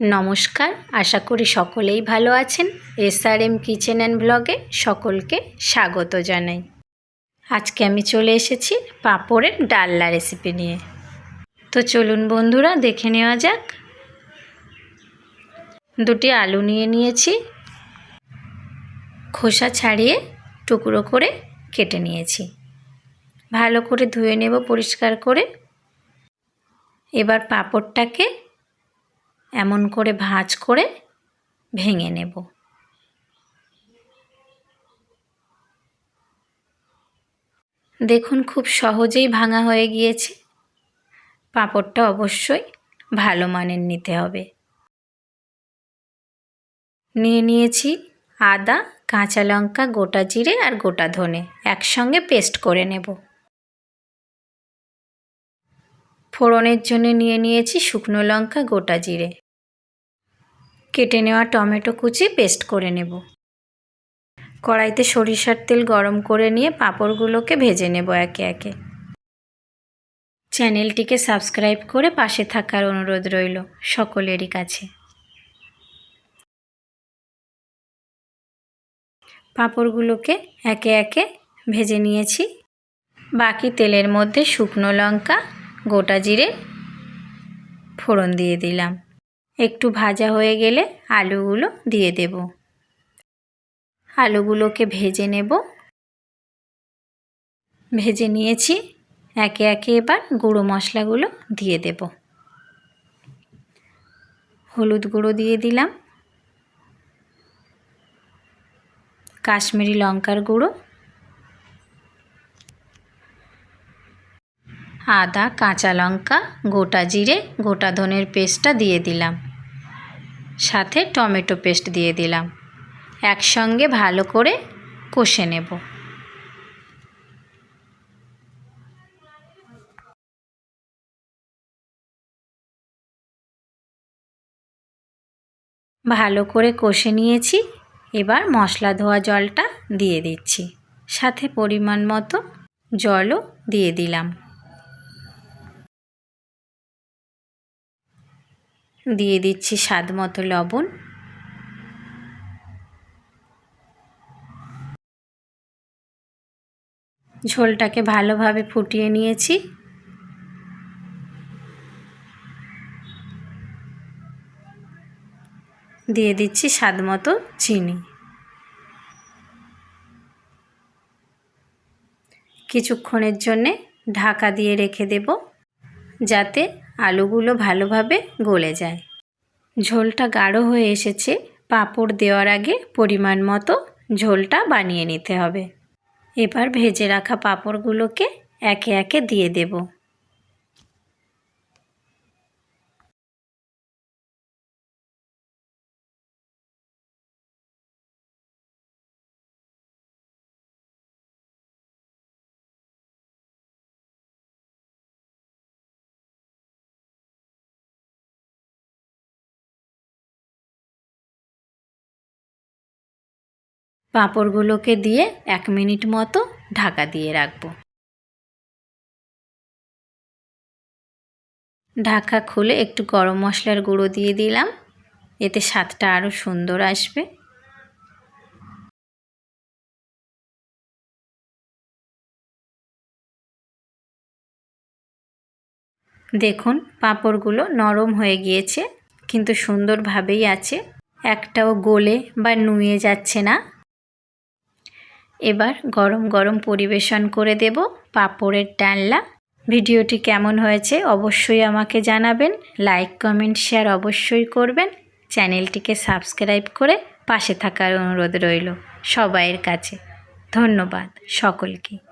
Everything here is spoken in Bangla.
নমস্কার, আশা করি সকলেই ভালো আছেন। এসআরএম কিচেন অ্যান্ড ব্লগে সকলকে স্বাগত জানাই। আজকে আমি চলে এসেছি পাঁপড়ের ডাল্লা রেসিপি নিয়ে। তো চলুন বন্ধুরা, দেখে নেওয়া যাক। দুটি আলু নিয়ে নিয়েছি। খোসা ছাড়িয়ে টুকরো করে কেটে নিয়েছি। ভালো করে ধুয়ে নেব পরিষ্কার করে। এবার পাঁপড়টাকে এমন করে ভাঁজ করে ভেঙে নেব। দেখুন খুব সহজেই ভাঙা হয়ে গিয়েছে। পাঁপড়টা অবশ্যই ভালো মানের নিতে হবে। নিয়ে নিয়েছি আদা, কাঁচা লঙ্কা, গোটা জিরে আর গোটা ধনে। একসঙ্গে পেস্ট করে নেব। ফোড়নের জন্য নিয়ে নিয়েছি শুকনো লঙ্কা, গোটা জিরে। কেটে নেওয়া টমেটো কুচি পেস্ট করে নেব। কড়াইতে সরিষার তেল গরম করে নিয়ে পাঁপড়গুলোকে ভেজে নেব একে একে। চ্যানেলটিকে সাবস্ক্রাইব করে পাশে থাকার অনুরোধ রইল সকলেরই কাছে। পাঁপড়গুলোকে একে একে ভেজে নিয়েছি। বাকি তেলের মধ্যে শুকনো লঙ্কা গোটা জিরে ফোড়ন দিয়ে দিলাম। একটু ভাজা হয়ে গেলে আলুগুলো দিয়ে দেব। আলুগুলোকে ভেজে নেব। ভেজে নিয়েছি। একে একে এবার গুঁড়ো মশলাগুলো দিয়ে দেব। হলুদ গুঁড়ো দিয়ে দিলাম। কাশ্মীরি লঙ্কার গুঁড়ো। আদা, কাঁচা লঙ্কা, গোটা জিরে, গোটা ধনের পেস্টটা দিয়ে দিলাম। সাথে টমেটো পেস্ট দিয়ে দিলাম। একসঙ্গে ভালো করে কষে নেব। ভালো করে কষে নিয়েছি। এবার মশলা ধোয়া জলটা দিয়ে দিচ্ছি। সাথে পরিমাণ মতো জলও দিয়ে দিলাম। দিয়ে দিচ্ছি স্বাদ মতো লবণ। ঝোলটাকে ভালোভাবে ফুটিয়ে নিয়েছি। দিয়ে দিচ্ছি স্বাদ মতো চিনি। কিছুক্ষণের জন্যে ঢাকা দিয়ে রেখে দেব, যাতে আলুগুলো ভালোভাবে গলে যায়। ঝোলটা গাঢ় হয়ে এসেছে। পাঁপড় দেওয়ার আগে পরিমাণ মতো ঝোলটা বানিয়ে নিতে হবে। এবার ভেজে রাখা পাঁপড়গুলোকে একে একে দিয়ে দেব। পাঁপড়গুলোকে দিয়ে এক মিনিট মতো ঢাকা দিয়ে রাখব। ঢাকা খুলে একটু গরম মশলার গুঁড়ো দিয়ে দিলাম। এতে স্বাদটা আরও সুন্দর আসবে। দেখুন, পাঁপড়গুলো নরম হয়ে গিয়েছে, কিন্তু সুন্দরভাবেই আছে। একটাও গলে বা নুয়ে যাচ্ছে না। এবার গরম গরম পরিবেশন করে দেব পাপড়ের ডালনা। ভিডিওটি কেমন হয়েছে অবশ্যই আমাকে জানাবেন। লাইক, কমেন্ট, শেয়ার অবশ্যই করবেন। চ্যানেলটিকে সাবস্ক্রাইব করে পাশে থাকার অনুরোধ রইল সবাইয়ের কাছে। ধন্যবাদ সকলকে।